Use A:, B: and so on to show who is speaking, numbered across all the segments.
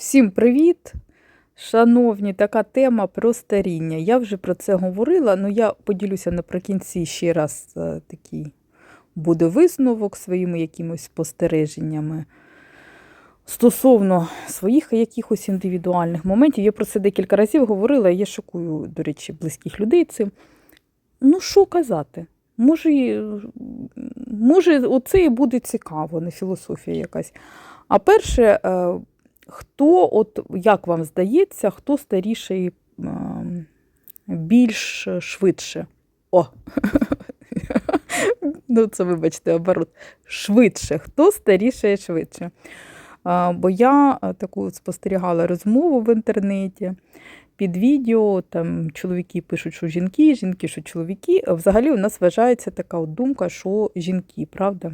A: Всім привіт! Шановні, така тема про старіння. Я вже про це говорила, але я поділюся наприкінці ще раз е, такий буде висновок своїми якимось спостереженнями. Стосовно своїх якихось індивідуальних моментів, я про це декілька разів говорила, я шокую, до речі, близьких людей цим. Ну, що казати? Може, може, оце і буде цікаво, не філософія якась. А перше, е, хто, от як вам здається, хто старіший ем, більш швидше? О! Ну, це, вибачте, оборот. Швидше. Хто старішає швидше? Бо я е, таку спостерігала розмову в інтернеті. Під відео там чоловіки пишуть, що жінки, жінки, що чоловіки. Взагалі у нас вважається така от думка, що жінки, правда?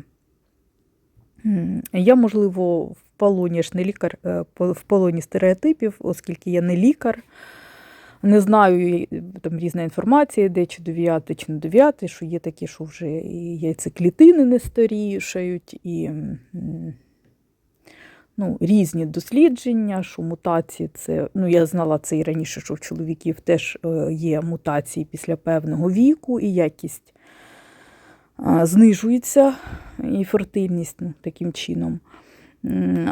A: Я, можливо, в полоні ж не лікар, е, в полоні стереотипів, оскільки я не лікар. Не знаю, там різна інформація, де чи довіряти, чи не довіряти, що є такі, що вже і яйцеклітини не старішають, і ну, різні дослідження, що мутації це. Ну, я знала це і раніше, що в чоловіків теж е, є мутації після певного віку, і якість знижується, і фертильність ну, таким чином.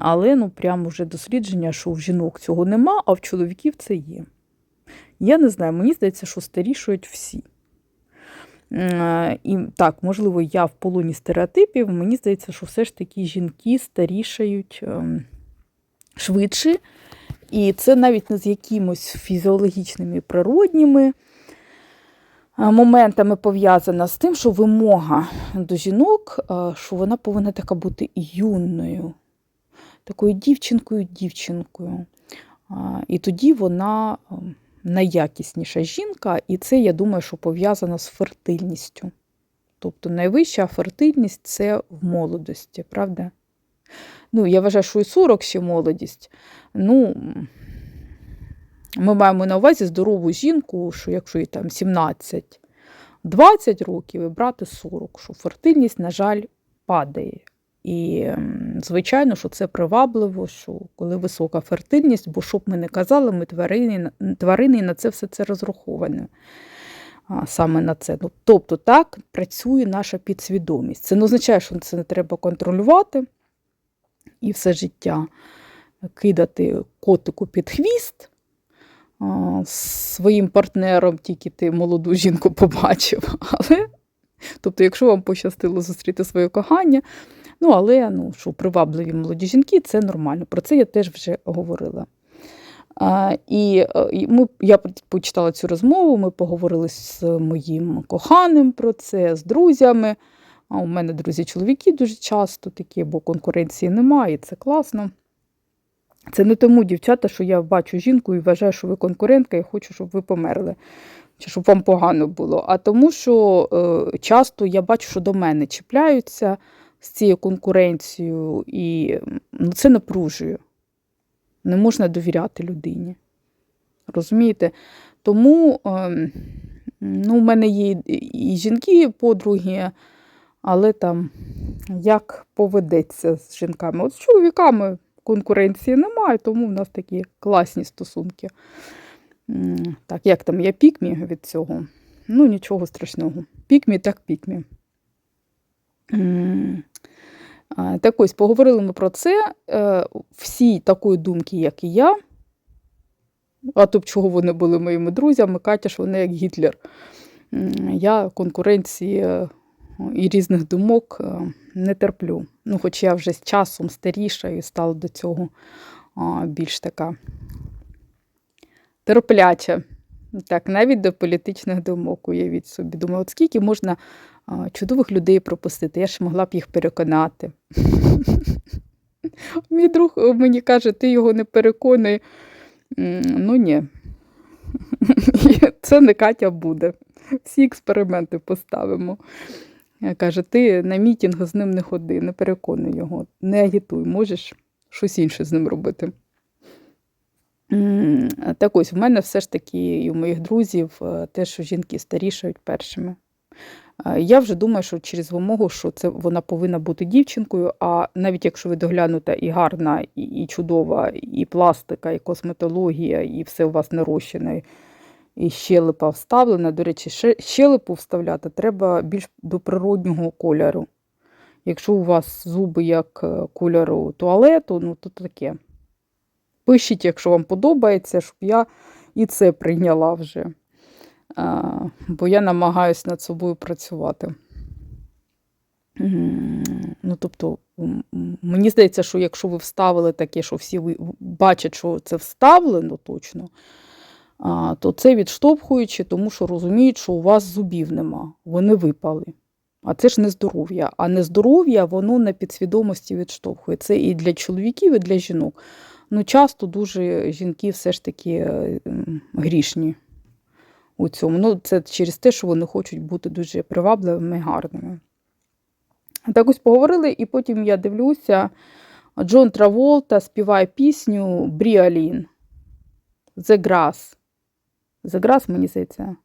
A: Але ну, прямо вже дослідження, що в жінок цього нема, а в чоловіків це є. Я не знаю, мені здається, що старішують всі. І так, можливо, я в полоні стереотипів. Мені здається, що все ж таки жінки старішають ем, швидше. І це навіть не з якимось фізіологічними природніми моментами пов'язана з тим, що вимога до жінок, е, що вона повинна така бути юною, такою дівчинкою-дівчинкою. І тоді вона е, найякісніша жінка, і це, я думаю, що пов'язано з фертильністю. Тобто найвища фертильність це в молодості, правда? Ну, я вважаю, що і 40 ще молодість. Ну, ми маємо на увазі здорову жінку, що якщо їй там 17, 20 років і брати 40, що фертильність, на жаль, падає. І, звичайно, що це привабливо, що коли висока фертильність, бо що б ми не казали, ми тварини, тварини і на це все це розраховане. Саме на це. Ну, тобто так працює наша підсвідомість. Це не означає, що це не треба контролювати і все життя кидати котику під хвіст. Своїм партнером тільки ти молоду жінку побачив. Але, тобто, якщо вам пощастило зустріти своє кохання, ну але ну, що привабливі молоді жінки, це нормально. Про це я теж вже говорила. А, е, і ми, я почитала цю розмову, ми поговорили з моїм коханим про це, з друзями. А у мене друзі-чоловіки дуже часто такі, бо конкуренції немає, і це класно. Це не тому, дівчата, що я бачу жінку і вважаю, що ви конкурентка, і хочу, щоб ви померли, чи щоб вам погано було. А тому, що е, часто я бачу, що до мене чіпляються з цією конкуренцією, і ну, це напружує. Не можна довіряти людині. Розумієте? Тому ем, ну, у мене є і- і жінки, подруги, але там як поведеться з жінками. От з чоловіками конкуренції немає, тому в нас такі класні стосунки. Так, як там я пікмі від цього? Ну, нічого страшного. Пікмі так пікмі. Так ось поговорили ми про це. Е, Всі такої думки, як і я. А то б чого вони були моїми друзями, Катя ж вони як Гітлер. Я конкуренції і різних думок е, не терплю. Ну, хоч я вже з часом старіша і стала до цього більш така терпляча. Так, навіть до політичних думок уявіть собі. Думаю, от скільки можна чудових людей пропустити, я ж могла б їх переконати. Мій друг е, мені каже, ти його не переконуй. М, Ну ні. Це не Катя буде. Всі експерименти поставимо. Я Каже, ти на мітінг з ним не ходи, не переконуй його, не агітуй, можеш щось інше з ним робити. Так ось, в мене все ж таки і у моїх друзів е, те, що жінки старішають першими. Е, Я вже думаю, що через вимогу, що це вона повинна бути дівчинкою. А навіть якщо ви доглянута і гарна, і, і чудова, і пластика, і косметологія, і все у вас нарощене, і щелепа вставлена. До речі, щелепу вставляти треба більш до природнього кольору. Якщо у вас зуби як е, кольору туалету, ну то таке. Пишіть, якщо вам подобається, щоб я і це прийняла вже. А, бо я намагаюся над собою працювати. Ну, тобто, мені здається, що якщо ви вставили таке, що всі бачать, що це вставлено точно, то це відштовхуючи, тому що розуміють, що у вас зубів нема, вони випали. А це ж не здоров'я. А нездоров'я, воно на підсвідомості відштовхує. Це і для чоловіків, і для жінок. Ну, часто дуже жінки все ж таки е, грішні у цьому. Ну, це через те, що вони хочуть бути дуже привабливими і гарними. Так ось поговорили, і потім я дивлюся, Джон Траволта співає пісню Бріалін. The Grass. Grass, мені здається.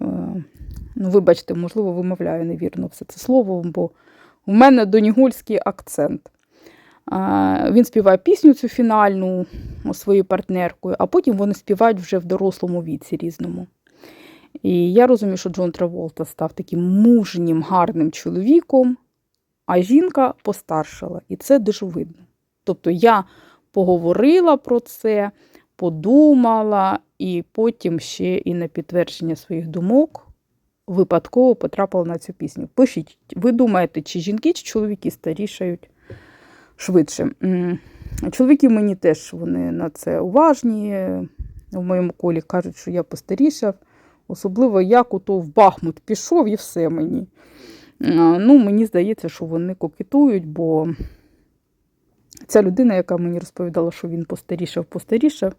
A: Е, Ну, вибачте, можливо, вимовляю невірно все це слово, бо в мене донігульський акцент. Він співає пісню цю фінальну своєю партнеркою, а потім вони співають вже в дорослому віці різному. І я розумію, що Джон Траволта став таким мужнім, гарним чоловіком, а жінка постаршала. І це дуже видно. Тобто я поговорила про це, подумала, і потім ще і на підтвердження своїх думок випадково потрапила на цю пісню. Пишіть, ви думаєте, чи жінки, чи чоловіки старішають швидше? Чоловіки мені теж вони на це уважні. В моєму колі кажуть, що я постарішав. Особливо як ото в Бахмут пішов і все мені. Ну, Мені здається, що вони кокетують, бо ця людина, яка мені розповідала, що він постарішав, постарішав,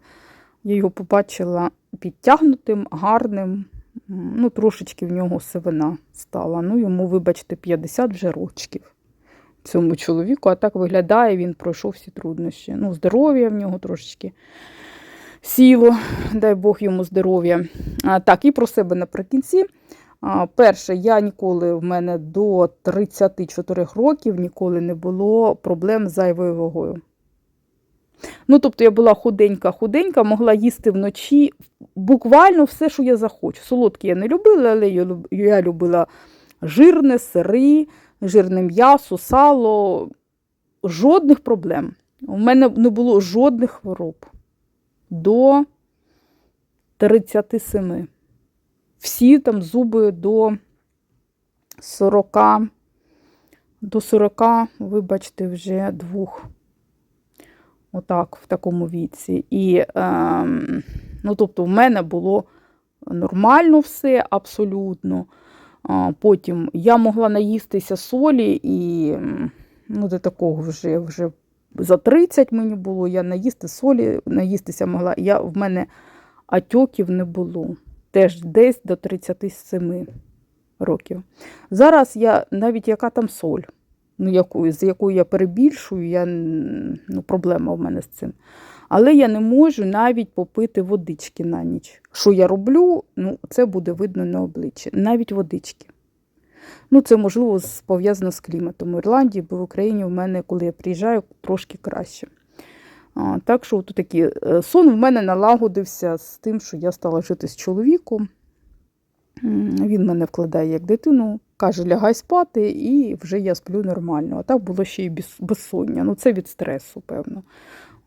A: я його побачила підтягнутим, гарним. Ну, трошечки в нього сивина стала. Ну, йому, вибачте, 50 вже рочків цьому чоловіку, а так виглядає, він пройшов всі труднощі. Ну, здоров'я в нього трошечки сіло, дай Бог йому здоров'я. Так, і про себе наприкінці. А, перше, я ніколи в мене до 34 років ніколи не було проблем з зайвою вагою. Ну, тобто я була худенька-худенька, могла їсти вночі буквально все, що я захочу. Солодкі я не любила, але я любила жирне, сири, жирне м'ясо, сало. Жодних проблем. У мене не було жодних хвороб до 37. Всі там зуби до 40, до 40, вибачте, вже двох. Отак, в такому віці. І, ем, ну, тобто, в мене було нормально все абсолютно. Потім я могла наїстися солі, і ну, до такого вже, вже за 30 мені було, я наїсти солі, наїстися могла. Я, в мене атьоків не було. Теж десь до 37 років. Зараз я навіть яка там соль, ну, яку, з якою я перебільшую, я, ну, проблема в мене з цим. Але я не можу навіть попити водички на ніч. Що я роблю, ну, це буде видно на обличчі. Навіть водички. Ну, це можливо пов'язано з кліматом в Ірландії, бо в Україні в мене, коли я приїжджаю, трошки краще. А, так що от такі. е, сон в мене налагодився з тим, що я стала жити з чоловіком. Він мене вкладає як дитину, каже, лягай спати, і вже я сплю нормально. А так було ще й безсоння. Ну, це від стресу, певно.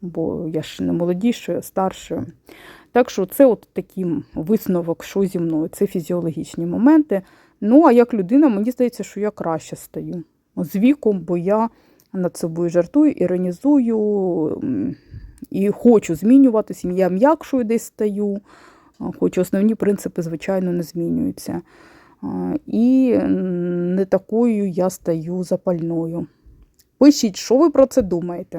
A: Бо я ж не молодішою, а старшою. Так що це от такий висновок, що зі мною. Це фізіологічні моменти. Ну, а як людина, мені здається, що я краще стаю з віком, бо я над собою жартую, іронізую і хочу змінюватися. Я м'якшою десь стаю, хоч основні принципи, звичайно, не змінюються. І не такою я стаю запальною. Пишіть, що ви про це думаєте.